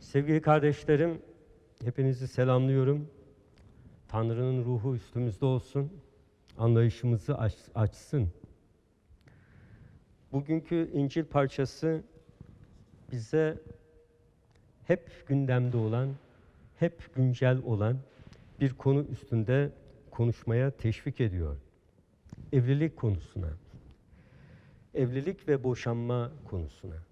Sevgili kardeşlerim, hepinizi selamlıyorum. Tanrı'nın ruhu üstümüzde olsun, anlayışımızı aç- açsın. Bugünkü İncil parçası bize hep gündemde olan, hep güncel olan bir konu üstünde konuşmaya teşvik ediyor. Evlilik konusuna, evlilik ve boşanma konusuna.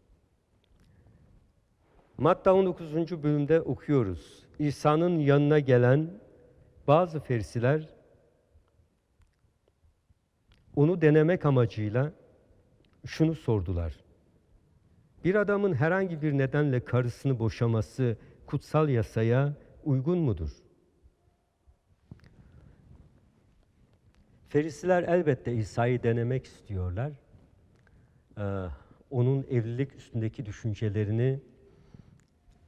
Matta 19. bölümde okuyoruz. İsa'nın yanına gelen bazı ferisiler onu denemek amacıyla şunu sordular. Bir adamın herhangi bir nedenle karısını boşaması kutsal yasaya uygun mudur? Ferisiler elbette İsa'yı denemek istiyorlar. Ee, onun evlilik üstündeki düşüncelerini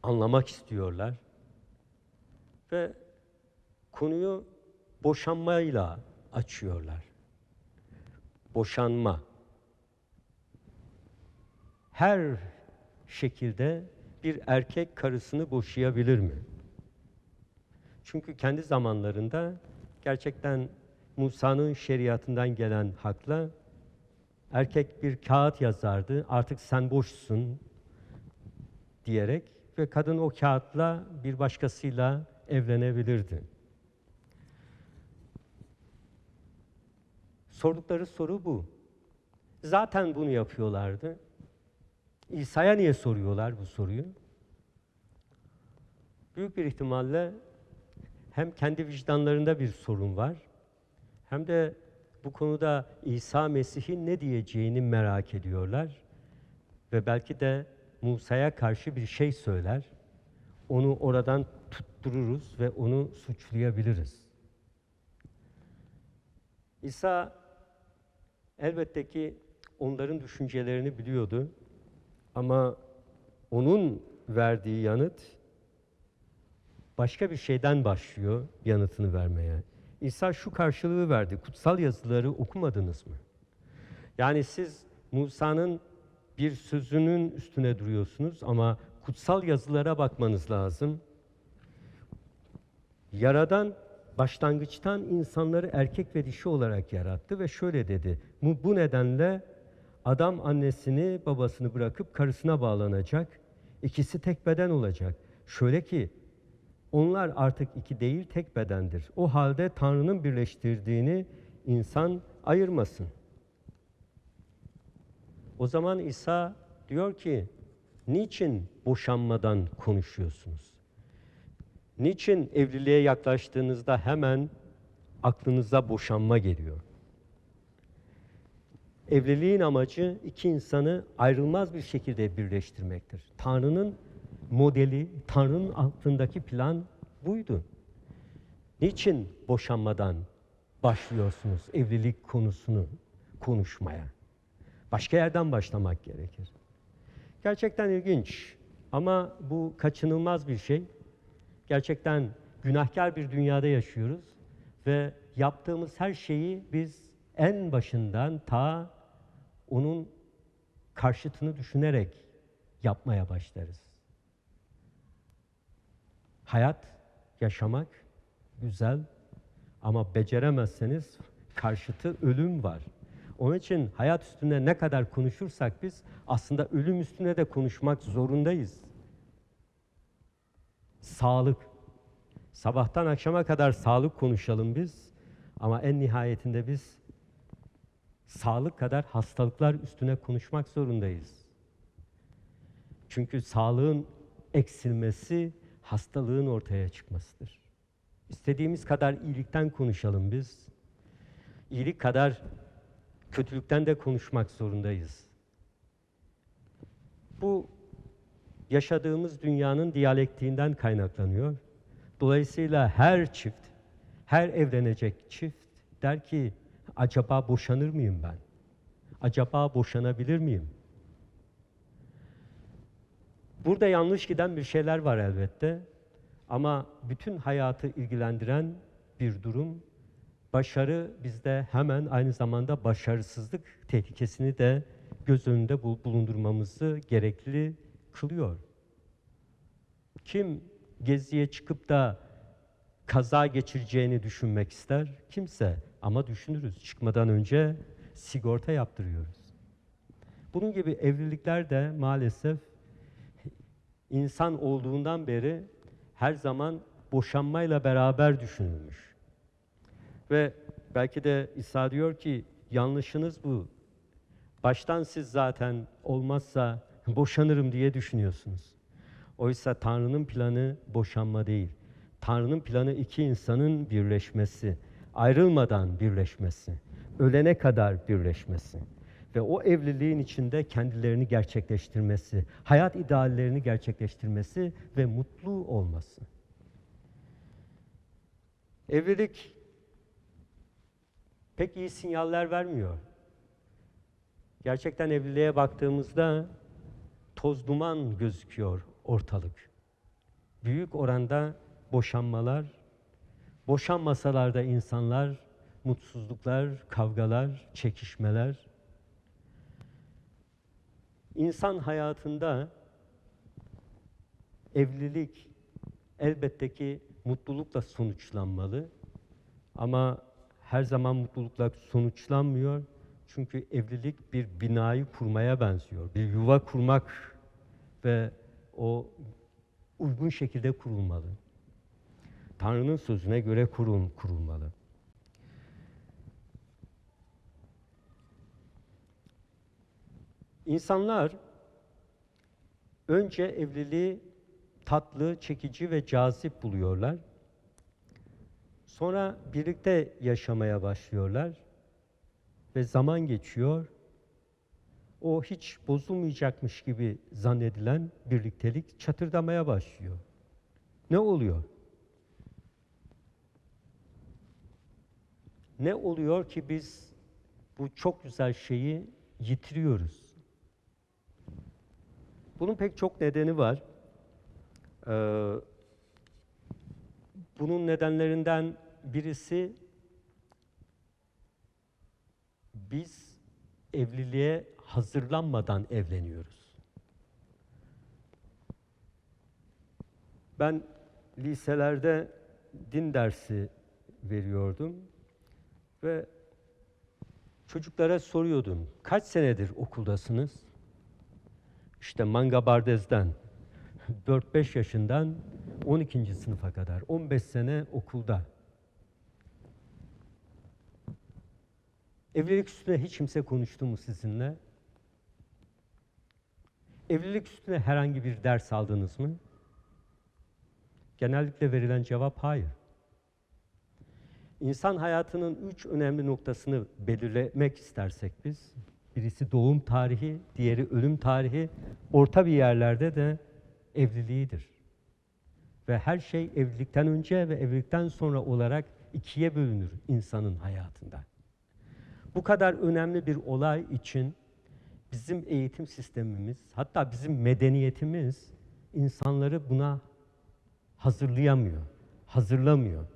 anlamak istiyorlar. Ve konuyu boşanmayla açıyorlar. Boşanma. Her şekilde bir erkek karısını boşayabilir mi? Çünkü kendi zamanlarında gerçekten Musa'nın şeriatından gelen hakla erkek bir kağıt yazardı. Artık sen boşsun diyerek ve kadın o kağıtla bir başkasıyla evlenebilirdi. Sordukları soru bu. Zaten bunu yapıyorlardı. İsa'ya niye soruyorlar bu soruyu? Büyük bir ihtimalle hem kendi vicdanlarında bir sorun var, hem de bu konuda İsa Mesih'in ne diyeceğini merak ediyorlar ve belki de Musa'ya karşı bir şey söyler, onu oradan tuttururuz ve onu suçlayabiliriz. İsa elbette ki onların düşüncelerini biliyordu ama onun verdiği yanıt başka bir şeyden başlıyor yanıtını vermeye. İsa şu karşılığı verdi. Kutsal yazıları okumadınız mı? Yani siz Musa'nın bir sözünün üstüne duruyorsunuz ama kutsal yazılara bakmanız lazım. Yaradan başlangıçtan insanları erkek ve dişi olarak yarattı ve şöyle dedi. Bu, bu nedenle adam annesini babasını bırakıp karısına bağlanacak. İkisi tek beden olacak. Şöyle ki onlar artık iki değil tek bedendir. O halde Tanrı'nın birleştirdiğini insan ayırmasın. O zaman İsa diyor ki, niçin boşanmadan konuşuyorsunuz? Niçin evliliğe yaklaştığınızda hemen aklınıza boşanma geliyor? Evliliğin amacı iki insanı ayrılmaz bir şekilde birleştirmektir. Tanrı'nın modeli, Tanrı'nın altındaki plan buydu. Niçin boşanmadan başlıyorsunuz evlilik konusunu konuşmaya? Başka yerden başlamak gerekir. Gerçekten ilginç ama bu kaçınılmaz bir şey. Gerçekten günahkar bir dünyada yaşıyoruz ve yaptığımız her şeyi biz en başından ta onun karşıtını düşünerek yapmaya başlarız. Hayat, yaşamak güzel ama beceremezseniz karşıtı ölüm var. Onun için hayat üstünde ne kadar konuşursak biz aslında ölüm üstüne de konuşmak zorundayız. Sağlık. Sabahtan akşama kadar sağlık konuşalım biz ama en nihayetinde biz sağlık kadar hastalıklar üstüne konuşmak zorundayız. Çünkü sağlığın eksilmesi hastalığın ortaya çıkmasıdır. İstediğimiz kadar iyilikten konuşalım biz. İyilik kadar kötülükten de konuşmak zorundayız. Bu yaşadığımız dünyanın diyalektiğinden kaynaklanıyor. Dolayısıyla her çift, her evlenecek çift der ki acaba boşanır mıyım ben? Acaba boşanabilir miyim? Burada yanlış giden bir şeyler var elbette. Ama bütün hayatı ilgilendiren bir durum. Başarı bizde hemen aynı zamanda başarısızlık tehlikesini de göz önünde bul- bulundurmamızı gerekli kılıyor. Kim geziye çıkıp da kaza geçireceğini düşünmek ister? Kimse. Ama düşünürüz. Çıkmadan önce sigorta yaptırıyoruz. Bunun gibi evlilikler de maalesef insan olduğundan beri her zaman boşanmayla beraber düşünülmüş. Ve belki de İsa diyor ki yanlışınız bu. Baştan siz zaten olmazsa boşanırım diye düşünüyorsunuz. Oysa Tanrı'nın planı boşanma değil. Tanrı'nın planı iki insanın birleşmesi, ayrılmadan birleşmesi, ölene kadar birleşmesi ve o evliliğin içinde kendilerini gerçekleştirmesi, hayat ideallerini gerçekleştirmesi ve mutlu olması. Evlilik pek iyi sinyaller vermiyor. Gerçekten evliliğe baktığımızda toz duman gözüküyor ortalık. Büyük oranda boşanmalar, boşanmasalar da insanlar mutsuzluklar, kavgalar, çekişmeler. İnsan hayatında evlilik elbette ki mutlulukla sonuçlanmalı. Ama her zaman mutlulukla sonuçlanmıyor. Çünkü evlilik bir binayı kurmaya benziyor. Bir yuva kurmak ve o uygun şekilde kurulmalı. Tanrı'nın sözüne göre kurul, kurulmalı. İnsanlar önce evliliği tatlı, çekici ve cazip buluyorlar. Sonra birlikte yaşamaya başlıyorlar ve zaman geçiyor. O hiç bozulmayacakmış gibi zannedilen birliktelik çatırdamaya başlıyor. Ne oluyor? Ne oluyor ki biz bu çok güzel şeyi yitiriyoruz? Bunun pek çok nedeni var. Ee, bunun nedenlerinden birisi biz evliliğe hazırlanmadan evleniyoruz. Ben liselerde din dersi veriyordum ve çocuklara soruyordum. Kaç senedir okuldasınız? İşte Manga Bardez'den 4-5 yaşından 12. sınıfa kadar 15 sene okulda. Evlilik üstüne hiç kimse konuştu mu sizinle? Evlilik üstüne herhangi bir ders aldınız mı? Genellikle verilen cevap hayır. İnsan hayatının üç önemli noktasını belirlemek istersek biz, birisi doğum tarihi, diğeri ölüm tarihi, orta bir yerlerde de evliliğidir. Ve her şey evlilikten önce ve evlilikten sonra olarak ikiye bölünür insanın hayatında. Bu kadar önemli bir olay için bizim eğitim sistemimiz, hatta bizim medeniyetimiz insanları buna hazırlayamıyor, hazırlamıyor.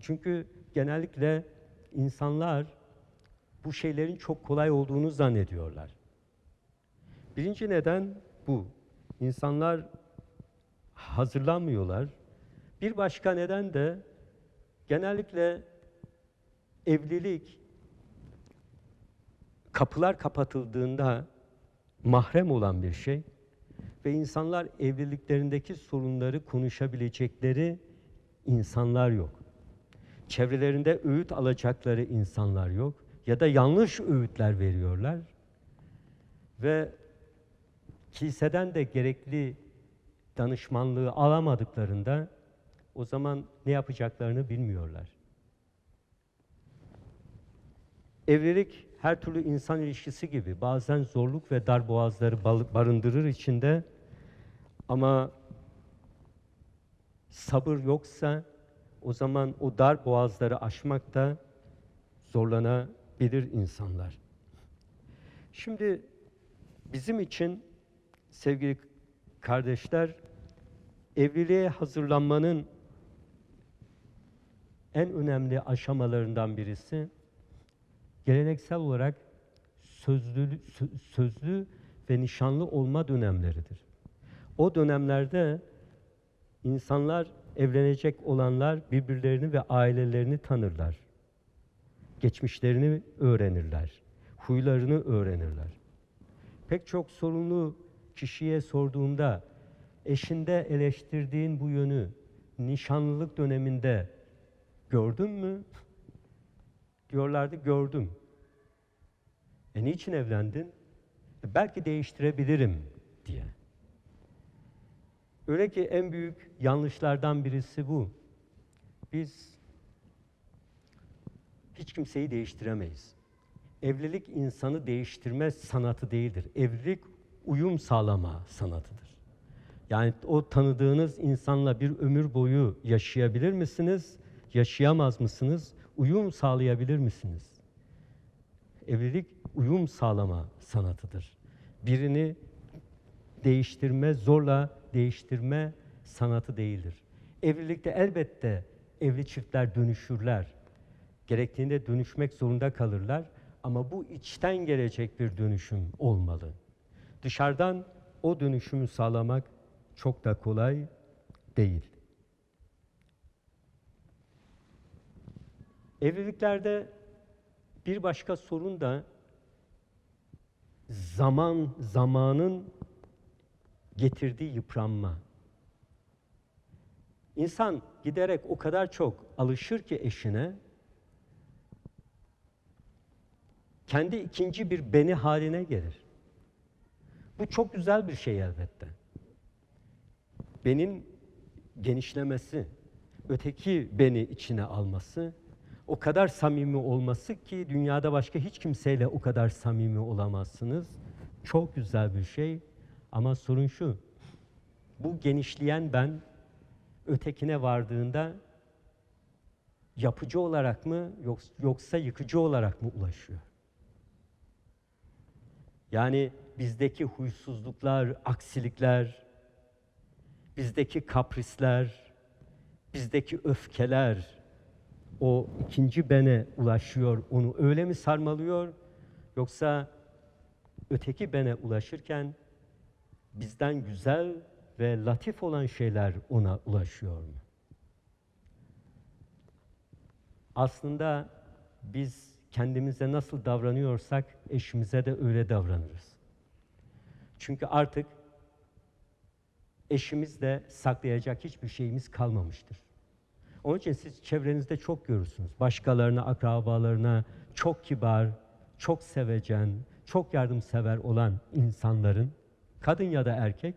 Çünkü genellikle insanlar bu şeylerin çok kolay olduğunu zannediyorlar. Birinci neden bu. İnsanlar hazırlanmıyorlar. Bir başka neden de genellikle evlilik kapılar kapatıldığında mahrem olan bir şey ve insanlar evliliklerindeki sorunları konuşabilecekleri insanlar yok. Çevrelerinde öğüt alacakları insanlar yok ya da yanlış öğütler veriyorlar ve kiliseden de gerekli danışmanlığı alamadıklarında o zaman ne yapacaklarını bilmiyorlar. Evlilik her türlü insan ilişkisi gibi bazen zorluk ve dar boğazları barındırır içinde ama sabır yoksa o zaman o dar boğazları aşmakta zorlanabilir insanlar. Şimdi bizim için sevgili kardeşler evliliğe hazırlanmanın en önemli aşamalarından birisi geleneksel olarak sözlü, sözlü ve nişanlı olma dönemleridir. O dönemlerde İnsanlar evlenecek olanlar birbirlerini ve ailelerini tanırlar. Geçmişlerini öğrenirler. Huylarını öğrenirler. Pek çok sorunlu kişiye sorduğumda eşinde eleştirdiğin bu yönü nişanlılık döneminde gördün mü? Diyorlardı gördüm. E niçin evlendin? "E, belki değiştirebilirim diye. Öyle ki en büyük yanlışlardan birisi bu. Biz hiç kimseyi değiştiremeyiz. Evlilik insanı değiştirme sanatı değildir. Evlilik uyum sağlama sanatıdır. Yani o tanıdığınız insanla bir ömür boyu yaşayabilir misiniz? Yaşayamaz mısınız? Uyum sağlayabilir misiniz? Evlilik uyum sağlama sanatıdır. Birini değiştirme, zorla değiştirme sanatı değildir. Evlilikte elbette evli çiftler dönüşürler. Gerektiğinde dönüşmek zorunda kalırlar ama bu içten gelecek bir dönüşüm olmalı. Dışarıdan o dönüşümü sağlamak çok da kolay değil. Evliliklerde bir başka sorun da zaman zamanın getirdiği yıpranma. İnsan giderek o kadar çok alışır ki eşine kendi ikinci bir beni haline gelir. Bu çok güzel bir şey elbette. Benim genişlemesi, öteki beni içine alması, o kadar samimi olması ki dünyada başka hiç kimseyle o kadar samimi olamazsınız. Çok güzel bir şey ama sorun şu. Bu genişleyen ben ötekine vardığında yapıcı olarak mı yoksa yıkıcı olarak mı ulaşıyor? Yani bizdeki huysuzluklar, aksilikler, bizdeki kaprisler, bizdeki öfkeler o ikinci bene ulaşıyor, onu öyle mi sarmalıyor yoksa öteki bene ulaşırken bizden güzel ve latif olan şeyler ona ulaşıyor mu? Aslında biz kendimize nasıl davranıyorsak eşimize de öyle davranırız. Çünkü artık eşimizle saklayacak hiçbir şeyimiz kalmamıştır. Onun için siz çevrenizde çok görürsünüz. Başkalarına, akrabalarına çok kibar, çok sevecen, çok yardımsever olan insanların, kadın ya da erkek,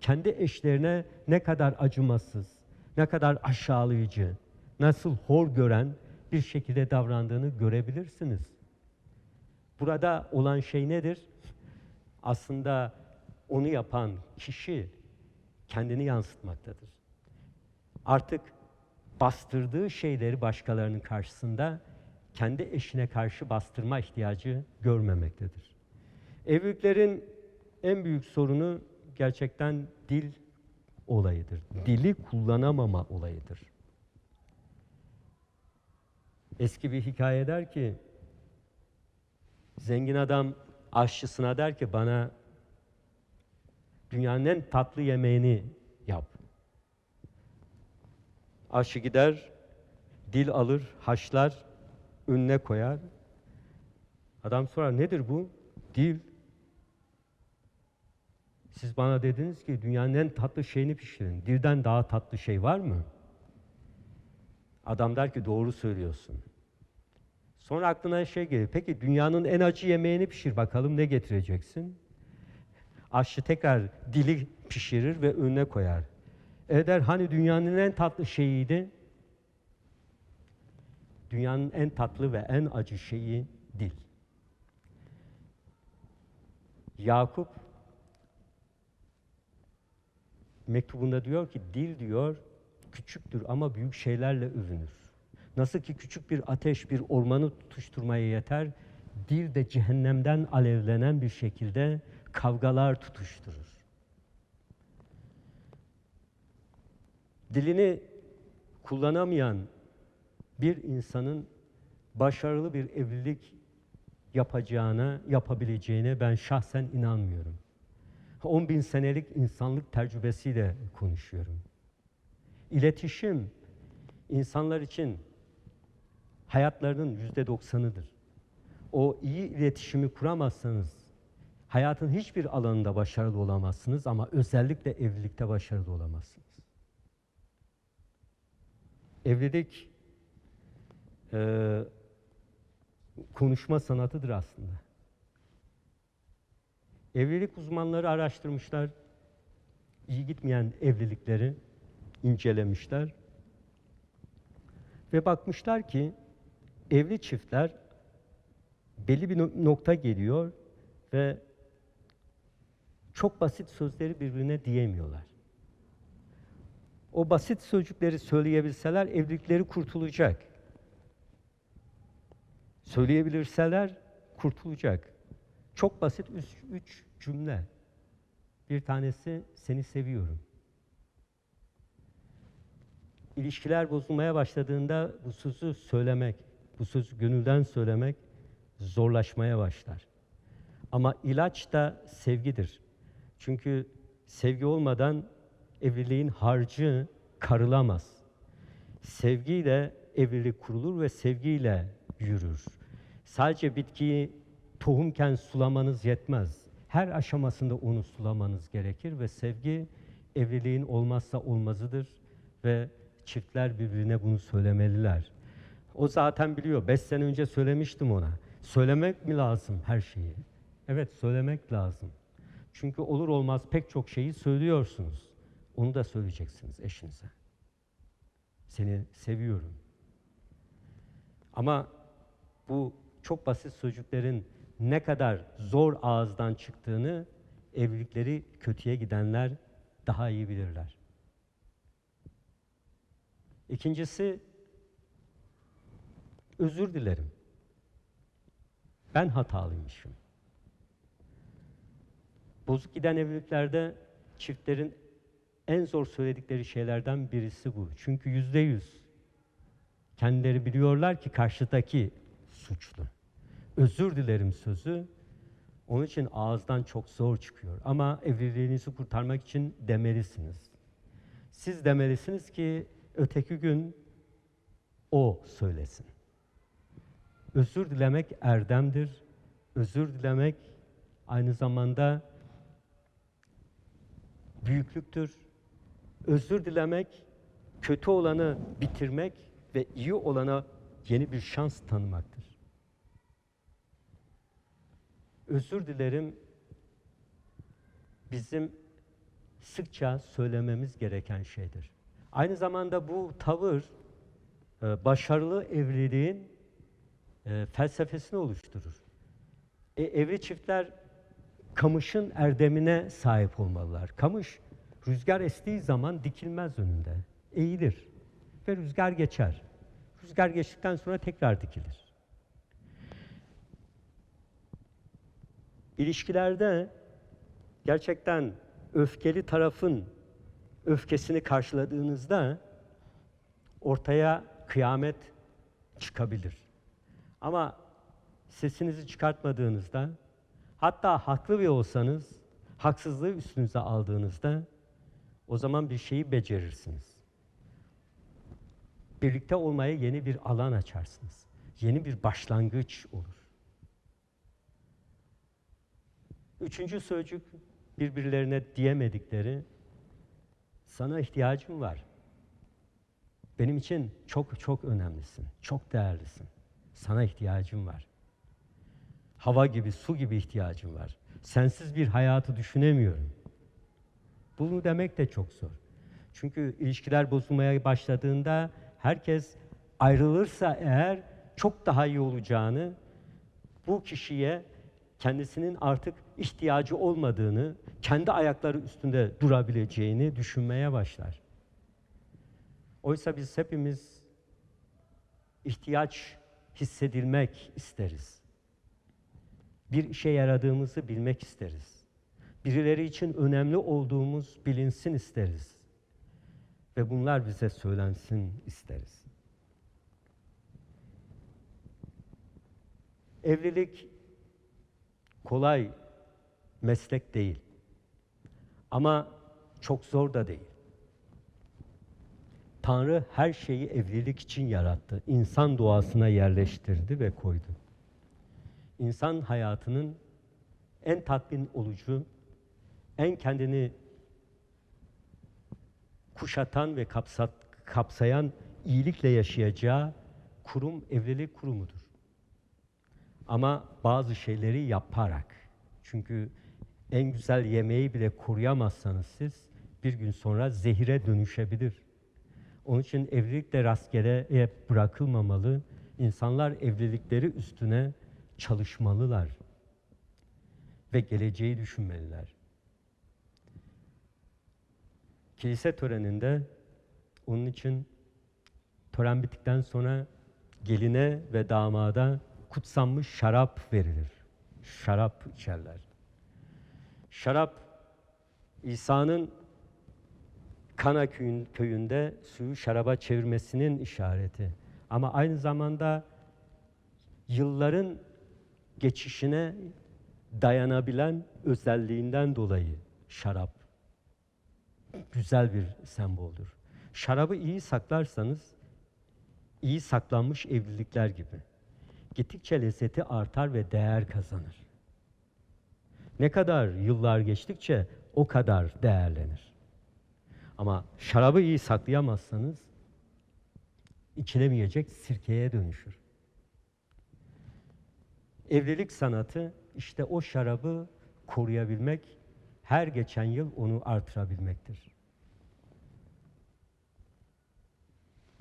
kendi eşlerine ne kadar acımasız, ne kadar aşağılayıcı, nasıl hor gören bir şekilde davrandığını görebilirsiniz. Burada olan şey nedir? Aslında onu yapan kişi kendini yansıtmaktadır. Artık bastırdığı şeyleri başkalarının karşısında kendi eşine karşı bastırma ihtiyacı görmemektedir. Evliliklerin en büyük sorunu gerçekten dil olayıdır. Dili kullanamama olayıdır. Eski bir hikaye der ki, zengin adam aşçısına der ki bana dünyanın en tatlı yemeğini Aşçı gider, dil alır, haşlar, önüne koyar. Adam sorar nedir bu? Dil. Siz bana dediniz ki dünyanın en tatlı şeyini pişirin. Dilden daha tatlı şey var mı? Adam der ki doğru söylüyorsun. Sonra aklına şey gelir. Peki dünyanın en acı yemeğini pişir bakalım ne getireceksin? Aşçı tekrar dili pişirir ve önüne koyar. Eder hani dünyanın en tatlı şeyiydi? Dünyanın en tatlı ve en acı şeyi dil. Yakup mektubunda diyor ki dil diyor küçüktür ama büyük şeylerle övünür. Nasıl ki küçük bir ateş bir ormanı tutuşturmaya yeter, dil de cehennemden alevlenen bir şekilde kavgalar tutuşturur. Dilini kullanamayan bir insanın başarılı bir evlilik yapacağına, yapabileceğine ben şahsen inanmıyorum. 10 bin senelik insanlık tecrübesiyle konuşuyorum. İletişim insanlar için hayatlarının yüzde doksanıdır. O iyi iletişimi kuramazsanız hayatın hiçbir alanında başarılı olamazsınız ama özellikle evlilikte başarılı olamazsınız. Evlilik e, konuşma sanatıdır aslında. Evlilik uzmanları araştırmışlar, iyi gitmeyen evlilikleri incelemişler ve bakmışlar ki evli çiftler belli bir no- nokta geliyor ve çok basit sözleri birbirine diyemiyorlar. O basit sözcükleri söyleyebilseler evlilikleri kurtulacak. Söyleyebilirseler kurtulacak. Çok basit üç, üç cümle. Bir tanesi seni seviyorum. İlişkiler bozulmaya başladığında bu sözü söylemek, bu sözü gönülden söylemek zorlaşmaya başlar. Ama ilaç da sevgidir. Çünkü sevgi olmadan evliliğin harcı karılamaz. Sevgiyle evlilik kurulur ve sevgiyle yürür. Sadece bitkiyi tohumken sulamanız yetmez. Her aşamasında onu sulamanız gerekir ve sevgi evliliğin olmazsa olmazıdır ve çiftler birbirine bunu söylemeliler. O zaten biliyor. Beş sene önce söylemiştim ona. Söylemek mi lazım her şeyi? Evet, söylemek lazım. Çünkü olur olmaz pek çok şeyi söylüyorsunuz. Onu da söyleyeceksiniz eşinize. Seni seviyorum. Ama bu çok basit sözcüklerin ne kadar zor ağızdan çıktığını evlilikleri kötüye gidenler daha iyi bilirler. İkincisi özür dilerim. Ben hatalıymışım. Bozuk giden evliliklerde çiftlerin en zor söyledikleri şeylerden birisi bu. Çünkü yüzde yüz kendileri biliyorlar ki karşıdaki suçlu. Özür dilerim sözü onun için ağızdan çok zor çıkıyor. Ama evliliğinizi kurtarmak için demelisiniz. Siz demelisiniz ki öteki gün o söylesin. Özür dilemek erdemdir. Özür dilemek aynı zamanda büyüklüktür. Özür dilemek kötü olanı bitirmek ve iyi olana yeni bir şans tanımaktır. Özür dilerim bizim sıkça söylememiz gereken şeydir. Aynı zamanda bu tavır e, başarılı evliliğin e, felsefesini oluşturur. E, evli çiftler kamışın erdemine sahip olmalılar. Kamış rüzgar estiği zaman dikilmez önünde. Eğilir ve rüzgar geçer. Rüzgar geçtikten sonra tekrar dikilir. İlişkilerde gerçekten öfkeli tarafın öfkesini karşıladığınızda ortaya kıyamet çıkabilir. Ama sesinizi çıkartmadığınızda, hatta haklı bile olsanız, haksızlığı üstünüze aldığınızda o zaman bir şeyi becerirsiniz. Birlikte olmaya yeni bir alan açarsınız. Yeni bir başlangıç olur. Üçüncü sözcük birbirlerine diyemedikleri sana ihtiyacım var. Benim için çok çok önemlisin, çok değerlisin. Sana ihtiyacım var. Hava gibi, su gibi ihtiyacım var. Sensiz bir hayatı düşünemiyorum. Bunu demek de çok zor. Çünkü ilişkiler bozulmaya başladığında herkes ayrılırsa eğer çok daha iyi olacağını, bu kişiye kendisinin artık ihtiyacı olmadığını, kendi ayakları üstünde durabileceğini düşünmeye başlar. Oysa biz hepimiz ihtiyaç hissedilmek isteriz. Bir işe yaradığımızı bilmek isteriz. Birileri için önemli olduğumuz bilinsin isteriz. Ve bunlar bize söylensin isteriz. Evlilik kolay meslek değil. Ama çok zor da değil. Tanrı her şeyi evlilik için yarattı. İnsan doğasına yerleştirdi ve koydu. İnsan hayatının en tatmin olucu, en kendini kuşatan ve kapsat, kapsayan iyilikle yaşayacağı kurum evlilik kurumudur. Ama bazı şeyleri yaparak. Çünkü en güzel yemeği bile koruyamazsanız siz bir gün sonra zehire dönüşebilir. Onun için evlilik de rastgeleye bırakılmamalı. İnsanlar evlilikleri üstüne çalışmalılar ve geleceği düşünmeliler. Kilise töreninde onun için tören bittikten sonra geline ve damada kutsanmış şarap verilir. Şarap içerler. Şarap İsa'nın Kana köyün- köyünde suyu şaraba çevirmesinin işareti. Ama aynı zamanda yılların geçişine dayanabilen özelliğinden dolayı şarap güzel bir semboldür. Şarabı iyi saklarsanız iyi saklanmış evlilikler gibi. Gittikçe lezzeti artar ve değer kazanır. Ne kadar yıllar geçtikçe o kadar değerlenir. Ama şarabı iyi saklayamazsanız içilemeyecek sirkeye dönüşür. Evlilik sanatı işte o şarabı koruyabilmek, her geçen yıl onu artırabilmektir.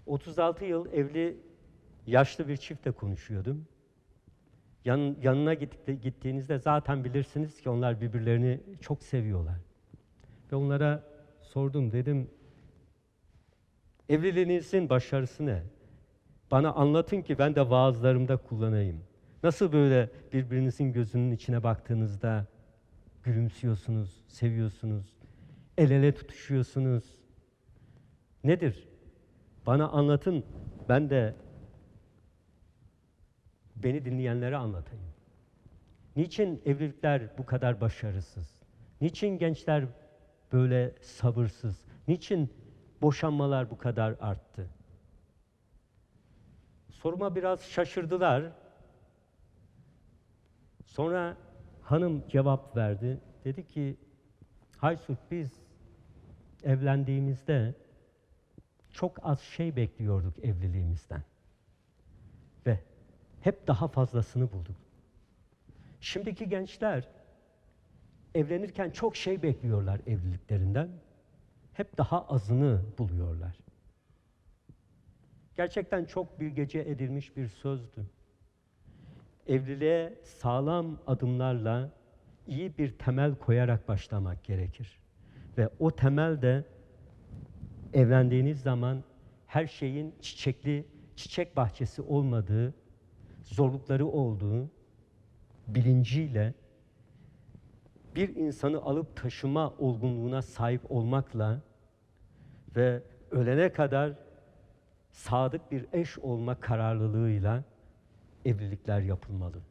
36 yıl evli yaşlı bir çiftle konuşuyordum. Yan, yanına gittik, gittiğinizde zaten bilirsiniz ki onlar birbirlerini çok seviyorlar. Ve onlara sordum dedim, evliliğinizin başarısı ne? Bana anlatın ki ben de vaazlarımda kullanayım. Nasıl böyle birbirinizin gözünün içine baktığınızda gülümsüyorsunuz, seviyorsunuz, el ele tutuşuyorsunuz? Nedir? Bana anlatın, ben de beni dinleyenlere anlatayım. Niçin evlilikler bu kadar başarısız? Niçin gençler böyle sabırsız? Niçin boşanmalar bu kadar arttı? Soruma biraz şaşırdılar. Sonra hanım cevap verdi. Dedi ki, Haysut biz evlendiğimizde çok az şey bekliyorduk evliliğimizden. Ve hep daha fazlasını bulduk. Şimdiki gençler evlenirken çok şey bekliyorlar evliliklerinden. Hep daha azını buluyorlar. Gerçekten çok bir gece edilmiş bir sözdü. Evliliğe sağlam adımlarla iyi bir temel koyarak başlamak gerekir. Ve o temel de evlendiğiniz zaman her şeyin çiçekli, çiçek bahçesi olmadığı, zorlukları olduğu bilinciyle bir insanı alıp taşıma olgunluğuna sahip olmakla ve ölene kadar sadık bir eş olma kararlılığıyla evlilikler yapılmalı.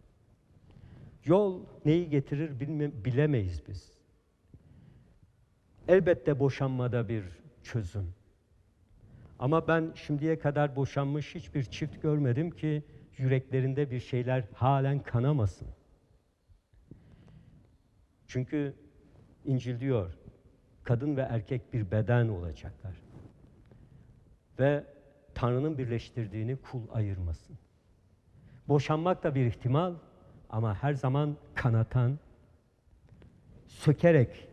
Yol neyi getirir bilme, bilemeyiz biz. Elbette boşanmada bir çözüm. Ama ben şimdiye kadar boşanmış hiçbir çift görmedim ki yüreklerinde bir şeyler halen kanamasın. Çünkü İncil diyor, kadın ve erkek bir beden olacaklar. Ve Tanrı'nın birleştirdiğini kul ayırmasın. Boşanmak da bir ihtimal ama her zaman kanatan, sökerek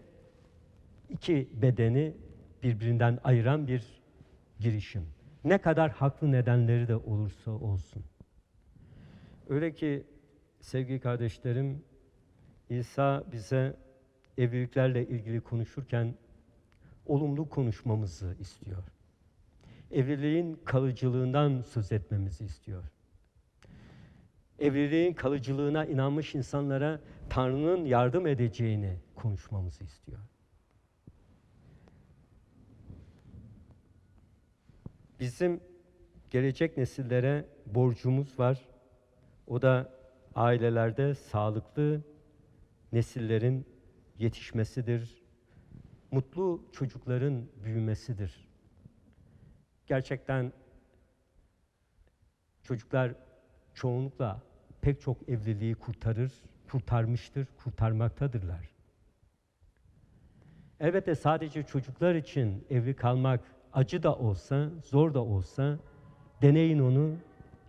iki bedeni birbirinden ayıran bir girişim. Ne kadar haklı nedenleri de olursa olsun. Öyle ki sevgili kardeşlerim, İsa bize evliliklerle ilgili konuşurken olumlu konuşmamızı istiyor. Evliliğin kalıcılığından söz etmemizi istiyor. Evliliğin kalıcılığına inanmış insanlara Tanrı'nın yardım edeceğini konuşmamızı istiyor. Bizim gelecek nesillere borcumuz var. O da ailelerde sağlıklı nesillerin yetişmesidir. Mutlu çocukların büyümesidir. gerçekten çocuklar çoğunlukla pek çok evliliği kurtarır, kurtarmıştır, kurtarmaktadırlar. Elbette sadece çocuklar için evli kalmak acı da olsa, zor da olsa deneyin onu,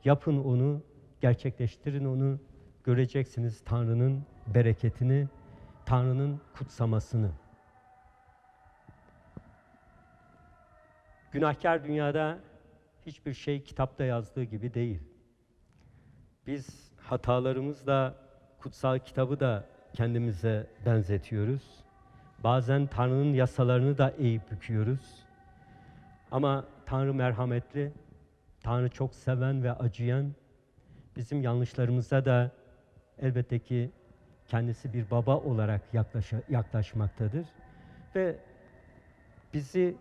yapın onu, gerçekleştirin onu. Göreceksiniz Tanrı'nın bereketini, Tanrı'nın kutsamasını. Günahkar dünyada hiçbir şey kitapta yazdığı gibi değil. Biz hatalarımızla kutsal kitabı da kendimize benzetiyoruz. Bazen Tanrı'nın yasalarını da eğip büküyoruz. Ama Tanrı merhametli, Tanrı çok seven ve acıyan. Bizim yanlışlarımıza da elbette ki kendisi bir baba olarak yaklaşa, yaklaşmaktadır. Ve bizi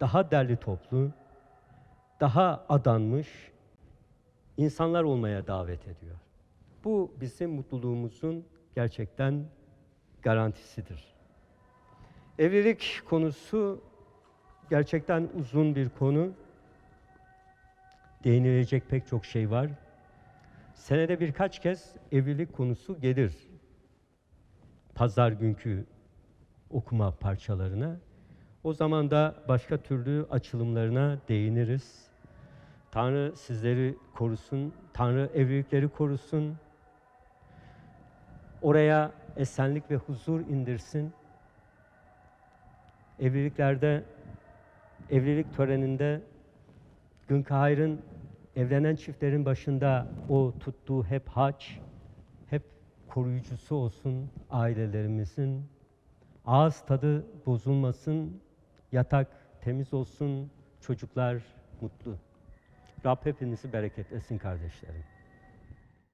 daha derli toplu, daha adanmış insanlar olmaya davet ediyor. Bu bizim mutluluğumuzun gerçekten garantisidir. Evlilik konusu gerçekten uzun bir konu. Değinilecek pek çok şey var. Senede birkaç kez evlilik konusu gelir. Pazar günkü okuma parçalarına. O zaman da başka türlü açılımlarına değiniriz. Tanrı sizleri korusun, Tanrı evlilikleri korusun. Oraya esenlik ve huzur indirsin. Evliliklerde, evlilik töreninde Günkahir'in evlenen çiftlerin başında o tuttuğu hep haç, hep koruyucusu olsun ailelerimizin. Ağız tadı bozulmasın, yatak temiz olsun, çocuklar mutlu. Rab hepinizi bereketlesin kardeşlerim.